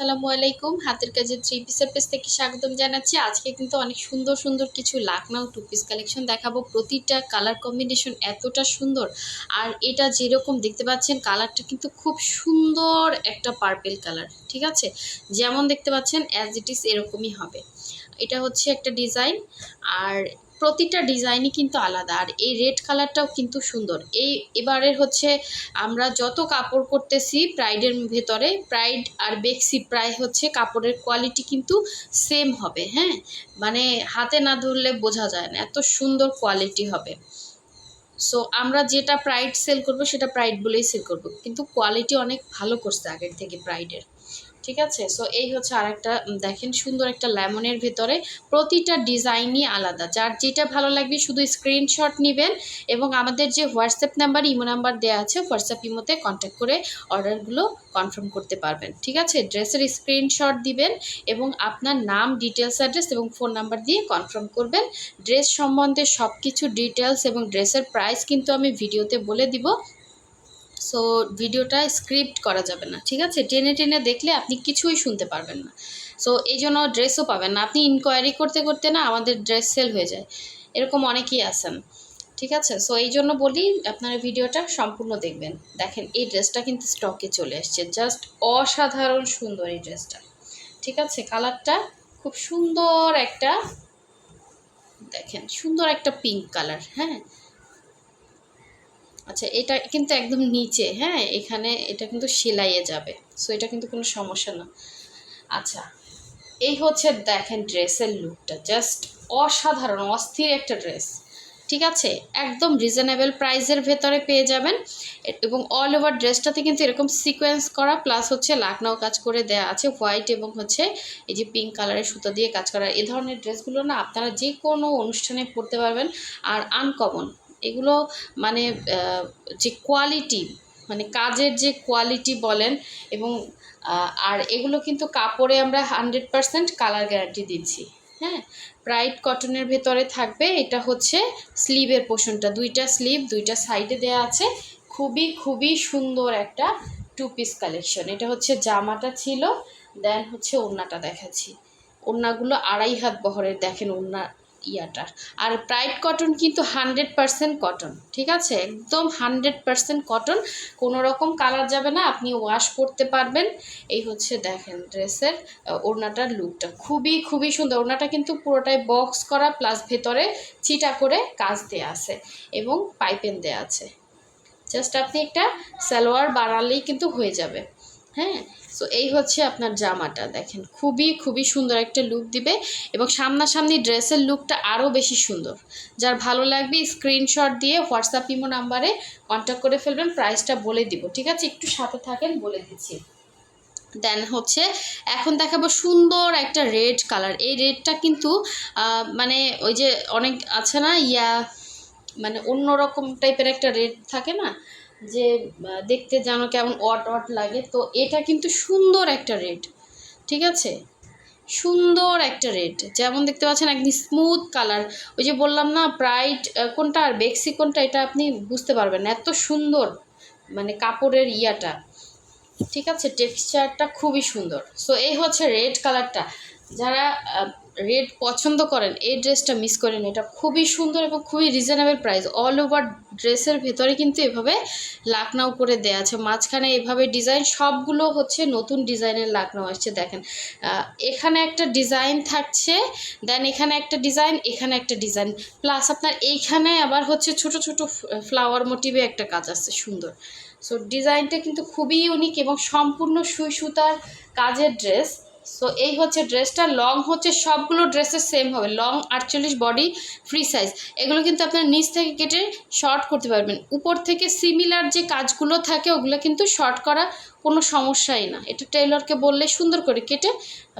আসসালামু আলাইকুম। হাতের কাজে থ্রি পিসের পেজ থেকে স্বাগতম জানাচ্ছি। আজকে কিন্তু অনেক সুন্দর সুন্দর কিছু লাকনাও টু পিস কালেকশন দেখাবো। প্রতিটা কালার কম্বিনেশন এতটা সুন্দর। আর এটা যেরকম দেখতে পাচ্ছেন কালারটা কিন্তু খুব সুন্দর একটা পার্পেল কালার ঠিক আছে? যেমন দেখতে পাচ্ছেন অ্যাজ ইট ইজ এরকমই হবে। এটা হচ্ছে একটা ডিজাইন আর প্রতিটা ডিজাইনই কিন্তু আলাদা। আর এই রেড কালারটাও কিন্তু সুন্দর। এই এবারের হচ্ছে আমরা যত কাপড় করতেছি প্রাইডের ভেতরে প্রাইড আর বেক্সি প্রায় হচ্ছে কাপড়ের কোয়ালিটি কিন্তু সেম হবে হ্যাঁ? মানে হাতে না ধরলে বোঝা যায় না, এত সুন্দর কোয়ালিটি হবে। সো আমরা যেটা প্রাইড সেল করব, সেটা প্রাইড বলেই সেল করব। কিন্তু কোয়ালিটি অনেক ভালো করছে আগের থেকে প্রাইডের ঠিক আছে? সো এই হচ্ছে আরেকটা উম, দেখেন সুন্দর একটা লেমনের ভেতরে প্রতিটা ডিজাইনই আলাদা। যার যেটা ভালো লাগবে শুধু স্ক্রিনশট নেবেন এবং আমাদের যে হোয়াটসঅ্যাপ নাম্বার ইমো নাম্বার দেওয়া আছে হোয়াটসঅ্যাপ ইমোতে কন্ট্যাক্ট করে অর্ডারগুলো কনফার্ম করতে পারবেন। ঠিক আছে? ড্রেসের স্ক্রিনশট দিবেন এবং আপনার নাম ডিটেলস অ্যাড্রেস এবং ফোন নাম্বার দিয়ে কনফার্ম করবেন। ড্রেস সম্বন্ধে সব কিছু ডিটেলস এবং ড্রেসের প্রাইস কিন্তু আমি ভিডিওতে বলে দিব। সো ভিডিওটা স্ক্রিপ্ট করা যাবে না, ঠিক আছে? টেনে টেনে দেখলে আপনি কিছুই শুনতে পারবেন না। সো এই জন্য ড্রেসও পাবেন না। আপনি ইনকোয়ারি করতে করতে না আমাদের ড্রেস সেল হয়ে যায়। এরকম অনেকেই আছেন, ঠিক আছে? সো এই জন্য বলি আপনারা ভিডিওটা সম্পূর্ণ দেখবেন। দেখেন, এই ড্রেসটা কিন্তু স্টকে চলে এসছে। জাস্ট অসাধারণ সুন্দর এই ড্রেসটা ঠিক আছে? কালারটা খুব সুন্দর একটা, দেখেন, সুন্দর একটা পিঙ্ক কালার হ্যাঁ? আচ্ছা এটা কিন্তু একদম নিচে হ্যাঁ? এখানে এটা কিন্তু সেলাইয়ে যাবে সো এটা কিন্তু কোনো সমস্যা না। আচ্ছা এই হচ্ছে দেখেন ড্রেসের লুকটা জাস্ট অসাধারণ, অস্থির একটা ড্রেস, ঠিক আছে? একদম রিজনেবল প্রাইসের ভেতরে পেয়ে যাবেন, এবং অল ওভার ড্রেসটাতে কিন্তু এরকম সিকোয়েন্স করা প্লাস হচ্ছে লাকনাও কাজ করে দেয়া আছে হোয়াইট এবং হচ্ছে এই যে পিঙ্ক কালারের সুতো দিয়ে কাজ করা। এই ধরনের ড্রেসগুলো না আপনারা যে কোনো অনুষ্ঠানে পরতে পারবেন, আর আনকমন এগুলো মানে যে কোয়ালিটি মানে কাজের যে কোয়ালিটি বলেন এবং আর এগুলো কিন্তু কাপড়ে আমরা হান্ড্রেড পারসেন্ট কালার গ্যারান্টি দিচ্ছি। হ্যাঁ? ব্রাইট কটনের ভেতরে থাকবে, এটা হচ্ছে স্লিভের পোর্শনটা দুইটা স্লিভ দুইটা সাইডে দেওয়া আছে। খুবই খুবই সুন্দর একটা টু পিস কালেকশন এটা হচ্ছে জামাটা ছিল দেন হচ্ছে ওড়নাটা দেখাচ্ছি। ওড়নাগুলো আড়াই হাত বহরের, দেখেন ওড়না ইয়াটা। আর প্রাইড কটন কিন্তু হান্ড্রেড পারসেন্ট কটন ঠিক আছে? একদম হান্ড্রেড পারসেন্ট কটন কোনো রকম কালার যাবে না, আপনি ওয়াশ করতে পারবেন। এই হচ্ছে দেখেন ড্রেসের ওড়নাটার লুকটা খুবই খুবই সুন্দর। ওড়নাটা কিন্তু পুরোটাই বক্স করা প্লাস ভেতরে চিটা করে কাজ দেওয়া আছে এবং পাইপেন দেওয়া আছে। জাস্ট আপনি একটা সালোয়ার বানালেই কিন্তু হয়ে যাবে। হ্যাঁ? সো এই হচ্ছে আপনার জামাটা, দেখেন। খুবই খুবই সুন্দর একটা লুক দিবে এবং সামনাসামনি ড্রেসের লুকটা আরও বেশি সুন্দর। যার ভালো লাগবে স্ক্রিনশট দিয়ে হোয়াটসঅ্যাপ ইমো নাম্বারে কন্ট্যাক্ট করে ফেলবেন প্রাইসটা বলে দিব, ঠিক আছে? একটু সাথে থাকেন, বলে দিচ্ছি। দেন হচ্ছে, এখন দেখাবো সুন্দর একটা রেড কালার এই রেডটা কিন্তু মানে ওই যে অনেক আছে না, ইয়া মানে অন্যরকম টাইপের একটা রেড থাকে না? যে দেখতে যেন কেমন অট অট লাগে। তো এটা কিন্তু সুন্দর একটা রেড, ঠিক আছে? সুন্দর একটা রেড, যেমন দেখতে পাচ্ছেন একদম স্মুথ কালার ওই যে বললাম না ব্রাইট কোনটা আর বেক্সি কোনটা এটা আপনি বুঝতে পারবেন এত সুন্দর মানে কাপড়ের ইয়াটা, ঠিক আছে? টেক্সচারটা খুবই সুন্দর। সো এই হচ্ছে রেড কালারটা যারা রেড পছন্দ করেন, এই ড্রেসটা মিস করেন এটা খুবই সুন্দর এবং খুবই রিজনেবল প্রাইস অল ওভার ড্রেসের ভেতরে কিন্তু এভাবে লাকনাও করে দেওয়া আছে। মাঝখানে এভাবে ডিজাইন সবগুলো হচ্ছে নতুন ডিজাইনের লাকনাও আসছে, দেখেন। এখানে একটা ডিজাইন থাকছে দেন এখানে একটা ডিজাইন এখানে একটা ডিজাইন প্লাস আপনার এইখানে আবার হচ্ছে ছোট ছোট ফ্লাওয়ার মোটিভে একটা কাজ আছে, সুন্দর। সো ডিজাইনটা কিন্তু খুবই ইউনিক এবং সম্পূর্ণ সুই সুতার কাজের ড্রেস সো এই হচ্ছে ড্রেসটা লং হচ্ছে সবগুলো ড্রেসের সেম হবে। লং আটচল্লিশ বডি ফ্রি সাইজ এগুলো কিন্তু আপনার নিচ থেকে কেটে শর্ট করতে পারবেন। উপর থেকে সিমিলার যে কাজগুলো থাকে, ওগুলো কিন্তু শর্ট করা কোনো সমস্যাই না। এটা টেইলরকে বললে সুন্দর করে কেটে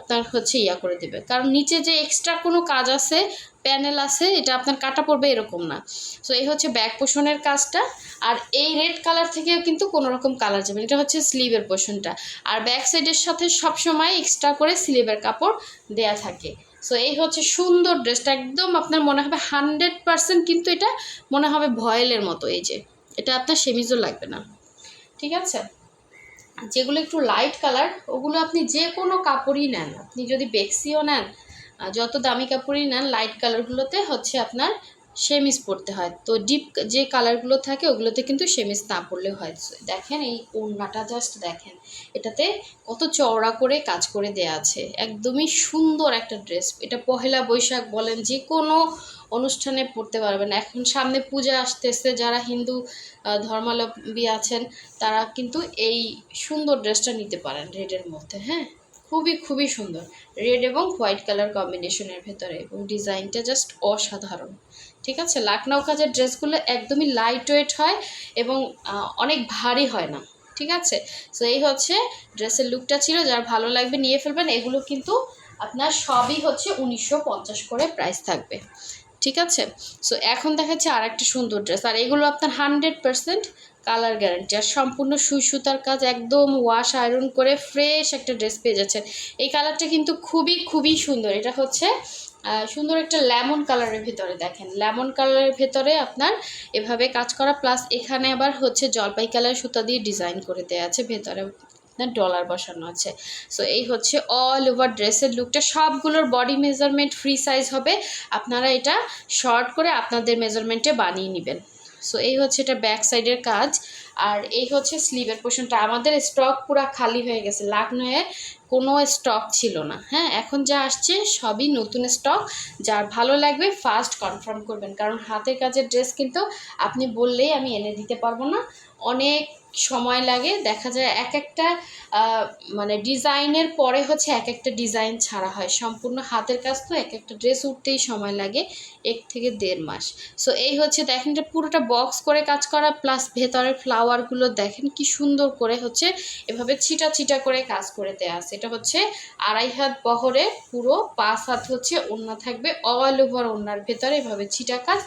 আপনার হচ্ছে ইয়া করে দেবে। কারণ নিচে যে এক্সট্রা কোনো কাজ আছে প্যানেল আছে, এটা আপনার কাটা পড়বে এরকম না। সো এই হচ্ছে ব্যাক পোষণের কাজটা। আর এই রেড কালার থেকেও কিন্তু কোনো রকম কালার যাবে। এটা হচ্ছে স্লিভের পোষণটা আর ব্যাক সাইডের সাথে সবসময় এক্সট্রা করে স্লিভের কাপড় দেয়া থাকে। সো এই হচ্ছে সুন্দর ড্রেসটা একদম আপনার মনে হবে হান্ড্রেড পারসেন্ট কিন্তু এটা মনে হবে ভয়েলের মতো। এই যে, এটা আপনার সেমিজও লাগবে না। ঠিক আছে? যেগুলো একটু লাইট কালার ওগুলো আপনি যে কোনো কাপড়ই নেন। আপনি যদি বেক্সিও নেন যত দামি কাপড়ই নেন লাইট কালারগুলোতে হচ্ছে আপনার সেমিস পরতে হয়। তো ডিপ যে কালারগুলো থাকে, ওগুলোতে কিন্তু সেমিস না পরলেও হয়। দেখেন এই ওড়নাটা জাস্ট দেখেন। এটাতে কত চওড়া করে কাজ করে দেয়া আছে। একদমই সুন্দর একটা ড্রেস এটা পহেলা বৈশাখ বলেন যে কোনো অনুষ্ঠানে পড়তে পারবেন এখন সামনে পূজা আসতেছে যারা হিন্দু আহ, ধর্মাবলম্বী আছেন তারা কিন্তু এই সুন্দর ড্রেসটা নিতে পারেন রেডের মধ্যে হ্যাঁ? খুবই খুবই সুন্দর। রেড এবং হোয়াইট কালার কম্বিনেশনের ভেতরে এবং ডিজাইনটা জাস্ট অসাধারণ। ঠিক আছে? লাকনাও কাজের ড্রেসগুলো একদমই লাইট ওয়েট হয় এবং অনেক ভারী হয় না। ঠিক আছে? সো এই হচ্ছে ড্রেসের লুকটা ছিল যার ভালো লাগবে নিয়ে ফেলবেন। এগুলো কিন্তু আপনার সবই হচ্ছে উনিশশো পঞ্চাশ করে প্রাইস থাকবে। ঠিক আছে? সো এখন দেখাচ্ছে আর একটা সুন্দর ড্রেস আর এগুলো আপনার হান্ড্রেড পার্সেন্ট কালার গ্যারান্টি আর সম্পূর্ণ সুই সুতার কাজ, একদম ওয়াশ আয়রন করে ফ্রেশ একটা ড্রেস পেয়ে যাচ্ছেন। এই কালারটা কিন্তু খুবই খুবই সুন্দর। এটা হচ্ছে সুন্দর একটা লেমন কালারের ভেতরে দেখেন। লেমন কালারের ভেতরে আপনার এভাবে কাজ করা প্লাস এখানে আবার হচ্ছে জলপাই কালার সুতা দিয়ে ডিজাইন করে দেওয়া আছে ভেতরে। আপনার ডলার বসানো আছে। সো এই হচ্ছে অল ওভার ড্রেসের লুকটা সবগুলোর বডি মেজারমেন্ট ফ্রি সাইজ হবে। আপনারা এটা শর্ট করে আপনাদের মেজারমেন্টে বানিয়ে নেবেন। সো এই হচ্ছে এটা ব্যাক সাইডের কাজ। আর এই হচ্ছে স্লিভের পোর্শনটা আমাদের স্টক পুরো খালি হয়ে গেছে। লাকনোয়ে কোনো স্টক ছিল না। হ্যাঁ এখন যা আসছে, সবই নতুন স্টক যার ভালো লাগবে ফার্স্ট কনফার্ম করবেন। কারণ হাতের কাজের ড্রেস কিন্তু আপনি বললেই আমি এনে দিতে পারব না। অনেক সময় লাগে। দেখা যায় এক একটা মানে ডিজাইনের পরে হচ্ছে এক একটা ডিজাইন ছাড়া হয়। সম্পূর্ণ হাতের কাজ তো এক একটা ড্রেস উঠতেই সময় লাগে, এক থেকে দেড় মাস। সো এই হচ্ছে দেখেন এটা পুরোটা বক্স করে কাজ করা প্লাস ভেতরের ফ্লাওয়ারগুলো দেখেন কি সুন্দর করে হচ্ছে এভাবে ছিটা ছিটা করে কাজ করে দেওয়া আছে। এটা হচ্ছে আড়াই হাত বহরে পুরো, পাঁচ হাত হচ্ছে ওড়না থাকবে অল ওভার ওড়নার ভেতরে এভাবে ছিটা কাজ।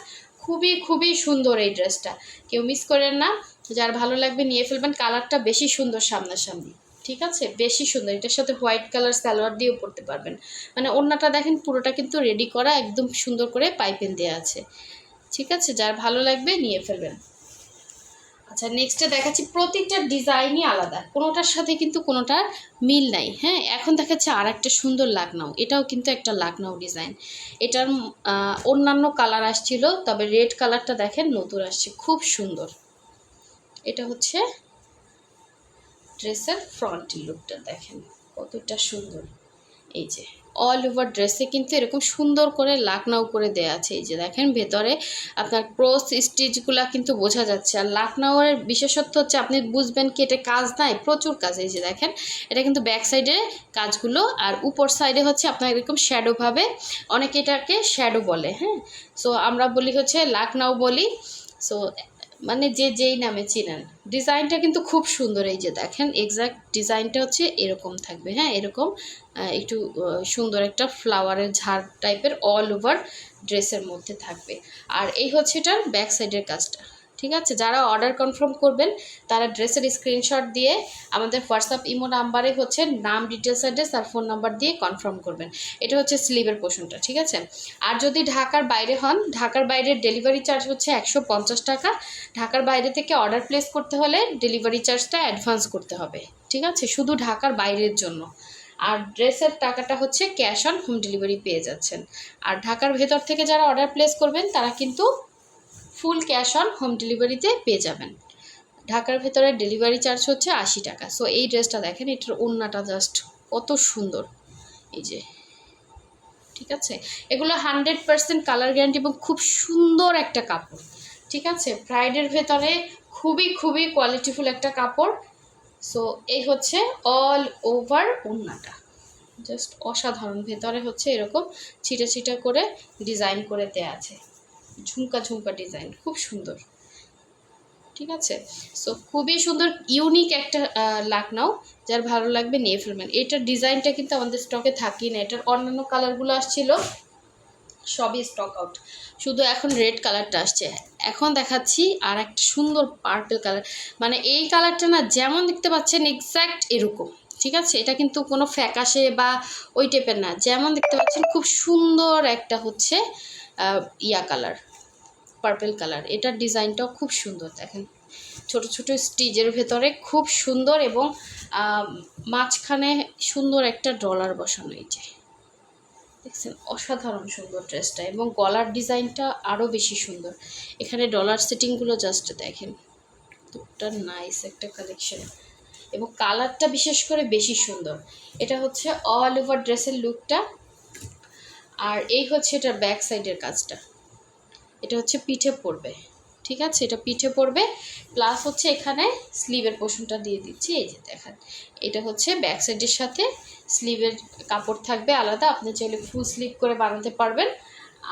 খুবই খুবই সুন্দর এই ড্রেসটা কেউ মিস করেন না। যার ভালো লাগবে নিয়ে ফেলবেন, কালারটা বেশি সুন্দর সামনাসামনি, ঠিক আছে? বেশি সুন্দর, এটার সাথে হোয়াইট কালার সালোয়ার দিয়েও পরতে পারবেন। মানে ওড়নাটা দেখেন, পুরোটা কিন্তু রেডি করা, একদম সুন্দর করে পাইপেন দেওয়া আছে, ঠিক আছে? যার ভালো লাগবে নিয়ে ফেলবেন। আচ্ছা নেক্সটে দেখাচ্ছি, প্রতিটা ডিজাইনই আলাদা, কোনোটার সাথে কিন্তু কোনোটার মিল নাই হ্যাঁ? এখন দেখাচ্ছে আর একটা সুন্দর লাকনাও, এটাও কিন্তু একটা লাকনাও ডিজাইন। এটার অন্যান্য কালার আসছিল, তবে রেড কালারটা দেখেন, নতুন আসছে, খুব সুন্দর। এটা হচ্ছে ড্রেসের ফ্রন্ট লুকটা দেখেন, কতটা সুন্দর। এই যে অল ওভার ড্রেসে কিন্তু এরকম সুন্দর করে লাকনাও করে দেয়া আছে। এই যে দেখেন, ভেতরে আপনার ক্রস স্টিচগুলা কিন্তু বোঝা যাচ্ছে। আর লাকনাওয়ের বিশেষত্ব হচ্ছে আপনি বুঝবেন কি এটা কাজ নাই, প্রচুর কাজ। এই যে দেখেন, এটা কিন্তু ব্যাক সাইডে কাজগুলো, আর উপর সাইডে হচ্ছে আপনার এরকম শ্যাডোভাবে অনেকে এটাকে শ্যাডো বলে হ্যাঁ? সো আমরা বলি হচ্ছে লাকনাও বলি। সো মানে যে যেই নামে চিনেন। ডিজাইনটা কিন্তু খুব সুন্দর এই যে দেখেন এক্স্যাক্ট ডিজাইনটা হচ্ছে এরকম থাকবে হ্যাঁ এরকম একটু সুন্দর একটা ফ্লাওয়ারের ঝাড় টাইপের অল ওভার ড্রেসের মধ্যে থাকবে। আর এই হচ্ছে এটার ব্যাক সাইডের কাজটা। ঠিক আছে? যারা অর্ডার কনফার্ম করবেন, তারা ড্রেসের স্ক্রিনশট দিয়ে আমাদের হোয়াটসঅ্যাপ ইমো নাম্বারে হচ্ছে নাম ডিটেলস অ্যাড্রেস আর ফোন নাম্বার দিয়ে কনফার্ম করবেন। এটা হচ্ছে স্লিভের পোর্শনটা ঠিক আছে? আর যদি ঢাকার বাইরে হন, ঢাকার বাইরের ডেলিভারি চার্জ হচ্ছে একশো পঞ্চাশ টাকা। ঢাকার বাইরে থেকে অর্ডার প্লেস করতে হলে ডেলিভারি চার্জটা অ্যাডভান্স করতে হবে, ঠিক আছে? শুধু ঢাকার বাইরের জন্য। আর ড্রেসের টাকাটা হচ্ছে ক্যাশ অন হোম ডেলিভারি পেয়ে যাচ্ছেন। আর ঢাকার ভেতর থেকে যারা অর্ডার প্লেস করবেন, তারা কিন্তু ফুল ক্যাশ অন হোম ডেলিভারিতে পেয়ে যাবেন। ঢাকার ভেতরে ডেলিভারি চার্জ হচ্ছে আশি টাকা। সো এই ড্রেসটা দেখেন, এটার ওড়নাটা জাস্ট কত সুন্দর। এই যে, ঠিক আছে? এগুলো হান্ড্রেড পার্সেন্ট কালার গ্যারান্টি এবং খুব সুন্দর একটা কাপড়। ঠিক আছে? ব্রাইডের ভেতরে খুবই খুবই কোয়ালিটিফুল একটা কাপড়। সো এই হচ্ছে অল ওভার ওড়নাটা। জাস্ট অসাধারণ। ভেতরে হচ্ছে এরকম ছিটা ছিটা করে ডিজাইন করে দেয়া আছে। ঝুমকা ঝুমকা ডিজাইন খুব সুন্দর। ঠিক আছে? সো খুবই সুন্দর ইউনিক একটা লাকনাও যার ভালো লাগবে নিয়ে ফেলবেন। এটার ডিজাইনটা কিন্তু আমাদের স্টকে থাকি না। এটার অন্যান্য কালারগুলো আসছিল, সবই স্টক আউট শুধু এখন রেড কালারটা আসছে। এখন দেখাচ্ছি আর একটা সুন্দর পার্পল কালার মানে এই কালারটা না, যেমন দেখতে পাচ্ছেন এক্স্যাক্ট এরকম। ঠিক আছে? এটা কিন্তু কোনো ফ্যাকাশে বা ওই টাইপের না। যেমন দেখতে পাচ্ছেন, খুব সুন্দর একটা হচ্ছে ইয়া কালার পার্পেল কালার। এটার ডিজাইনটাও খুব সুন্দর, দেখেন। ছোট ছোট স্টিজের ভেতরে খুব সুন্দর এবং মাঝখানে সুন্দর একটা ডলার বসানো এই যে। দেখছেন, অসাধারণ সুন্দর ড্রেসটা এবং গলার ডিজাইনটা আরও বেশি সুন্দর। এখানে ডলার সেটিংগুলো জাস্ট দেখেন। দুটা নাইস একটা কালেকশন এবং কালারটা বিশেষ করে বেশি সুন্দর। এটা হচ্ছে অল ওভার ড্রেসের লুকটা আর এই হচ্ছে এটার ব্যাক সাইডের কাজটা। এটা হচ্ছে পিঠে পড়বে, ঠিক আছে? এটা পিঠে পড়বে প্লাস হচ্ছে এখানে স্লিভের পোর্শনটা দিয়ে দিচ্ছি, এই যে দেখেন। এটা হচ্ছে ব্যাক সাইডের সাথে স্লিভের কাপড় থাকবে আলাদা, আপনি চাইলে ফুল স্লিভ করে বানাতে পারবেন।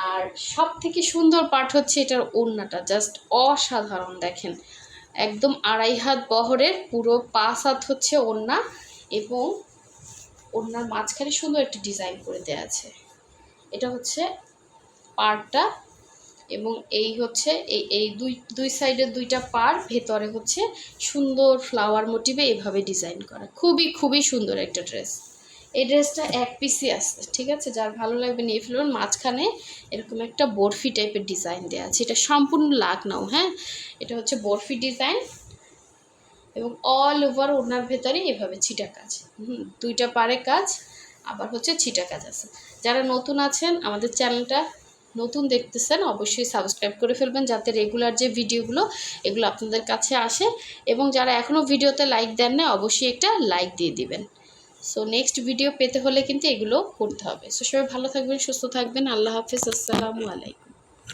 আর সব থেকে সুন্দর পার্ট হচ্ছে এটার ওড়নাটা জাস্ট অসাধারণ, দেখেন। একদম আড়াই হাত বহরের পুরো পাঁচ হাত হচ্ছে ওড়না এবং ওড়নার মাঝখানে সুন্দর একটা ডিজাইন করে দেওয়া আছে। এটা হচ্ছে পাড়টা এবং এই হচ্ছে এই এই দুই দুই সাইডের দুইটা পার ভেতরে হচ্ছে সুন্দর ফ্লাওয়ার মোটিভে এভাবে ডিজাইন করা। খুবই খুবই সুন্দর একটা ড্রেস এই ড্রেসটা এক পিসি আছে, ঠিক আছে? যার ভালো লাগবে নিয়ে ফেলবেন মাঝখানে এরকম একটা বরফি টাইপের ডিজাইন দেওয়া আছে। এটা সম্পূর্ণ লাগ নাও হ্যাঁ? এটা হচ্ছে বরফি ডিজাইন এবং অল ওভার ওনার ভেতরে এভাবে ছিটা কাজ। হুম, দুইটা পারে কাজ। আবার হচ্ছে ছিটা কাজ আছে। যারা নতুন আছেন, আমাদের চ্যানেলটা নতুন দেখতেছেন, অবশ্যই সাবস্ক্রাইব করে ফেলবেন যাতে রেগুলার যে ভিডিওগুলো, এগুলো আপনাদের কাছে আসে। এবং যারা এখনও ভিডিওতে লাইক দেন না অবশ্যই একটা লাইক দিয়ে দিবেন। সো নেক্সট ভিডিও পেতে হলে কিন্তু এগুলো করতে হবে। সো সবাই ভালো থাকবেন, সুস্থ থাকবেন। আল্লাহ হাফিজ। আসসালামু আলাইকুম।